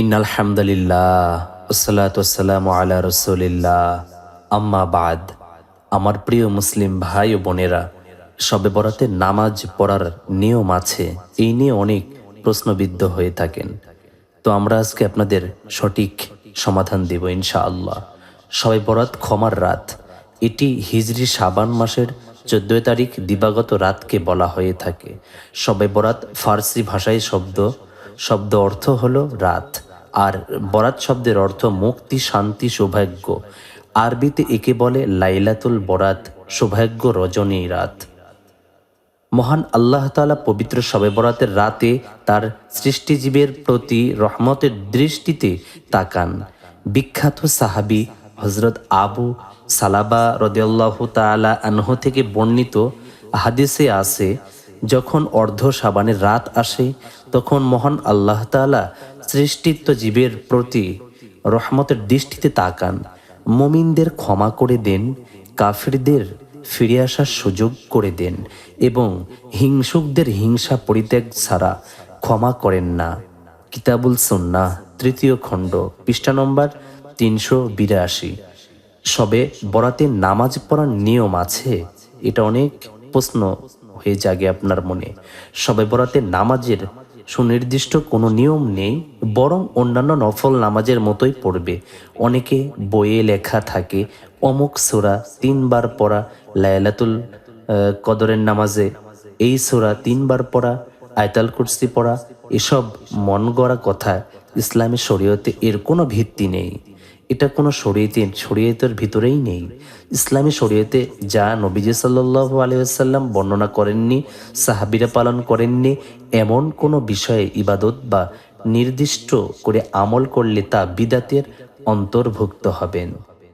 ইন্নাল হামদুলিল্লাহ আলা আম্মা বাদ, আমার প্রিয় মুসলিম ভাই ও বোনেরা, সবে বরাতে নামাজ পড়ার নিয়ম আছে, এই নিয়ে অনেক প্রশ্নবিদ্ধ হয়ে থাকেন। তো আমরা আজকে আপনাদের সঠিক সমাধান দেব ইনশাআল্লাহ। সবে বরাত ক্ষমার রাত, এটি হিজরি সাবান মাসের চোদ্দই তারিখ দিবাগত রাতকে বলা হয়ে থাকে। সবে বরাত ফার্সি ভাষায় শব্দ শব্দ অর্থ হলো রাত। আর বরাত শব্দের অর্থ মুক্তি, শান্তি, সৌভাগ্য। আরবিতে একে বলে লাইলাতুল বরাত, সৌভাগ্য রজনী রাত। মহান আল্লাহ তালা পবিত্র শবে বরাতের রাতে তার সৃষ্টিজীবের প্রতি রহমতের দৃষ্টিতে তাকান। বিখ্যাত সাহাবি হজরত আবু সালাবা রদিয়াল্লাহ তালা আনহ থেকে বর্ণিত হাদিসে আছে যখন অর্ধ সাবানের রাত আসে, তখন মহান আল্লাহ তালা সৃষ্টিত্ব জীবের প্রতি রহমতের দৃষ্টিতে তাকান। মমিনদের ক্ষমা করে দেন, কাফিরদের ফিরে আসার সুযোগ করে দেন এবং হিংসুকদের হিংসা পরিত্যাগ ছাড়া ক্ষমা করেন না। কিতাবুল সন্না তৃতীয় খণ্ড, পৃষ্ঠা নম্বর তিনশো বিরাশি। সবে বরাতে নামাজ পড়ার নিয়ম আছে? এটা অনেক প্রশ্ন। হয়ে জাগে আপনার মনে। সবে বরাতে নামাজের সুনির্দিষ্ট কোনো নিয়ম নেই, বরং অন্যান্য নফল নামাজের মতোই পড়বে। অনেকে বইয়ে লেখা থাকে, অমুক সোরা তিনবার পড়া লায়লাতুল কদরের নামাজে এই সোরা তিনবার পড়া, আয়তাল কুরসি পড়া, এসব মন গড়া কথা ইসলামী শরীয়তে এর কোনো ভিত্তি নেই। এটা কোনো শরীয়তে শরীয়তের ভিতরেই নেই। ইসলামী শরীয়তে যা নবীজি সাল্লাহ আলিয়াল্লাম বর্ণনা করেননি, সাহাবিরা পালন করেননি, এমন কোনো বিষয়ে ইবাদত বা নির্দিষ্ট করে আমল করলে তা বিদাতের অন্তর্ভুক্ত হবেন।